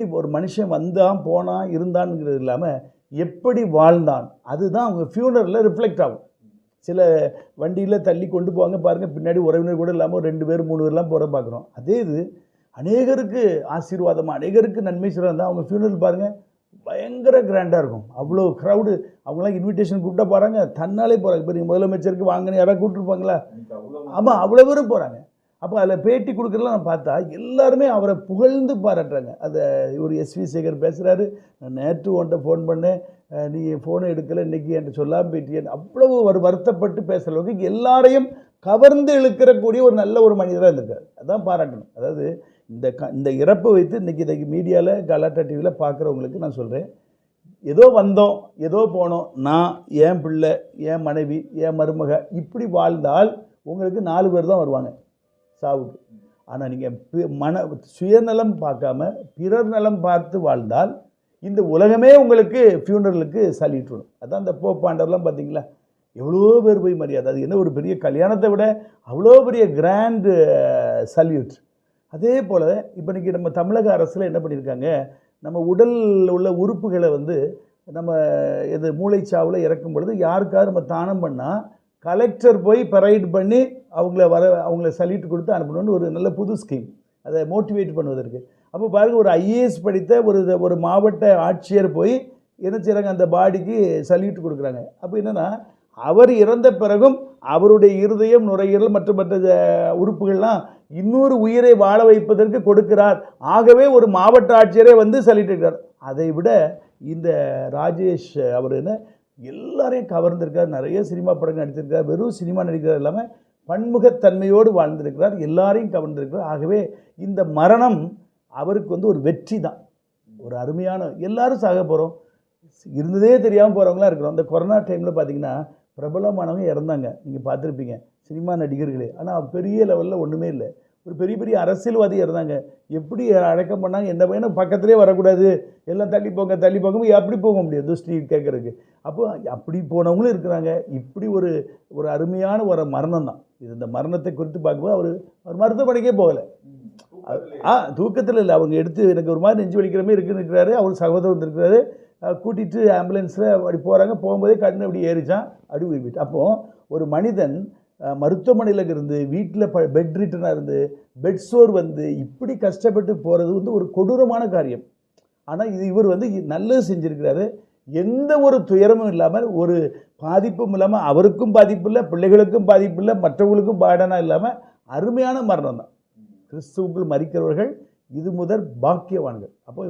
ஒரு மனுஷன் வந்தான் போனான் இருந்தான்ங்கிறது இல்லாமல் எப்படி வாழ்ந்தான் அதுதான் அவங்க ஃபியூனரில் ரிஃப்ளெக்ட் ஆகும். சில வண்டியில் தள்ளி கொண்டு போவாங்க பாருங்கள் பின்னாடி உறவினர் கூட இல்லாமல் ரெண்டு பேர் மூணு பேர்லாம் போகிற பார்க்குறோம். அதே இது அநேகருக்கு ஆசீர்வாதமாக அநேகருக்கு நன்மை செய்கிறதா அவங்க ஃபியூனரல் பாருங்கள் பயங்கர கிராண்டாக இருக்கும். அவ்வளோ க்ரௌடு அவங்களாம் இன்விடேஷன் கூப்பிட்டா போகிறாங்க தன்னாலே போகிறாங்க இப்போ நீங்கள் முதலமைச்சருக்கு வாங்கன்னு யாராவது கூப்பிட்டுருப்பாங்களா? ஆமாம் அவ்வளோ பேரும் போகிறாங்க அப்போ அதில் பேட்டி கொடுக்குறலாம் நான் பார்த்தா எல்லாருமே அவரை புகழ்ந்து பாராட்டுறாங்க. அதை ஒரு எஸ்வி சேகர் பேசுகிறாரு நான் நேற்று உன்ட்ட ஃபோன் பண்ணேன். நீ ஃபோனை எடுக்கலை. இன்றைக்கி என்கிட்ட சொல்லாமல் போயிட்டியேன் அவ்வளவு ஒரு வருத்தப்பட்டு பேசுகிற அளவுக்கு எல்லாரையும் கவர்ந்து இழுக்கிறக்கூடிய ஒரு நல்ல ஒரு மனிதராக இருந்திருக்காரு. அதான் பாராட்டணும். அதாவது இந்த க இந்த இறப்பை வைத்து இன்றைக்கி இன்றைக்கி மீடியாவில் கலாட்டா டிவியில் பார்க்குறவங்களுக்கு நான் சொல்கிறேன் ஏதோ வந்தோம் ஏதோ போனோம். நான் என் பிள்ளை என் மனைவி என் மருமக இப்படி வாழ்ந்தால் உங்களுக்கு நாலு பேர் தான் வருவாங்க. சாவுக்கு. ஆனால் நீங்கள் மன சுயநலம் பார்க்காம பிறர் நலம் பார்த்து வாழ்ந்தால் இந்த உலகமே உங்களுக்கு ஃபியூனரலுக்கு சலிட்டுடும் அதான் இந்த போப்பாண்டர்லாம் பார்த்தீங்களா? எவ்வளோ பேர் போய் மரியாதை அது என்ன ஒரு பெரிய கல்யாணத்தை விட அவ்வளோ பெரிய கிராண்டு சல்யூட் அதே போல் இப்போ இன்றைக்கி நம்ம தமிழக அரசில் என்ன பண்ணியிருக்காங்க? நம்ம உடலில் உள்ள உறுப்புகளை வந்து நம்ம இது மூளைச்சாவில் இறக்கும் பொழுது யாருக்காவது நம்ம தானம் பண்ணால் கலெக்டர் போய் பரைட் பண்ணி அவங்கள வர அவங்கள சல்யூட் கொடுத்து அனுப்பணும்னு ஒரு நல்ல புது ஸ்கீம் அதை மோட்டிவேட் பண்ணுவதற்கு. அப்போ பாருங்கள் ஒரு ஐஏஎஸ் படித்த ஒரு ஒரு மாவட்ட ஆட்சியர் போய் என்ன செய்கிறாங்க அந்த பாடிக்கு சல்யூட் கொடுக்குறாங்க. அப்போ என்னென்னா அவர் இறந்த பிறகும் அவருடைய இருதயம் நுரையீரல் மற்ற மற்ற உறுப்புகள்லாம் இன்னொரு உயிரை வாழ வைப்பதற்கு கொடுக்கிறார். ஆகவே ஒரு மாவட்ட ஆட்சியரே வந்து சொல்லிட்டு அதை விட இந்த ராஜேஷ் அவர் என்ன எல்லாரையும் கவர்ந்திருக்கார் நிறைய சினிமா படங்கள் நடித்திருக்கார் வெறும் சினிமா நடிக்கிறார் இல்லாமல் பன்முகத்தன்மையோடு வாழ்ந்திருக்கிறார் எல்லாரையும் கவர்ந்திருக்கிறார். ஆகவே இந்த மரணம் அவருக்கு வந்து ஒரு வெற்றி தான். ஒரு அருமையான எல்லாரும் சாக போகிறோம் இருந்ததே தெரியாமல் போகிறவங்களாம் இருக்கிறோம். இந்த கொரோனா டைமில் பார்த்தீங்கன்னா பிரபலமானவங்க இறந்தாங்க. நீங்கள் பார்த்துருப்பீங்க. சினிமா நடிகர்களே. ஆனால் பெரிய லெவலில் ஒன்றுமே இல்லை. ஒரு பெரிய பெரிய அரசியல்வாதி இறந்தாங்க எப்படி அடக்கம் பண்ணாங்க எந்த பையனும் பக்கத்துலேயே வரக்கூடாது. எல்லாம் தள்ளி போங்க தள்ளி போங்க எப்படி போக முடியாது துஷ்டி கேட்குறதுக்கு. அப்போ அப்படி போனவங்களும் இருக்கிறாங்க. இப்படி ஒரு ஒரு அருமையான ஒரு மரணம் தான் இது இந்த மரணத்தை குறித்து பார்க்கும்போது அவர் அவர் மருத்துவமனைக்கே போகலை. ஆ தூக்கத்தில் இல்லை. அவங்க எடுத்து எனக்கு ஒரு மாதிரி நெஞ்சு வலிக்கிற மாதிரி இருக்குன்னு இருக்கிறாரு. அவர் சகோதரர் வந்திருக்கிறாரு. அஹ் கூட்டிட்டு ஆம்புலன்ஸில் அப்படி போகிறாங்க போகும்போதே கண்ணு அப்படி ஏறிச்சான். அப்படி உயிர் அப்போது ஒரு மனிதன் மருத்துவமனையில் இருந்து வீட்டில் ப பெட் ரிட்டனாக இருந்து பெட் சோர் வந்து இப்படி கஷ்டப்பட்டு போகிறது வந்து ஒரு கொடூரமான காரியம். ஆனால் இது இவர் வந்து நல்லது செஞ்சுருக்கிறாரு. எந்த ஒரு துயரமும் இல்லாமல் ஒரு பாதிப்பும் இல்லாமல் அவருக்கும் பாதிப்பு இல்லை பிள்ளைகளுக்கும் பாதிப்பு இல்லை மற்றவங்களுக்கும் பாடனாக இல்லாமல் அருமையான மரணம் தான் கிறிஸ்துவுக்குள் மறிக்கிறவர்கள் இது முதல் பாக்கியவான்கள். அப்போ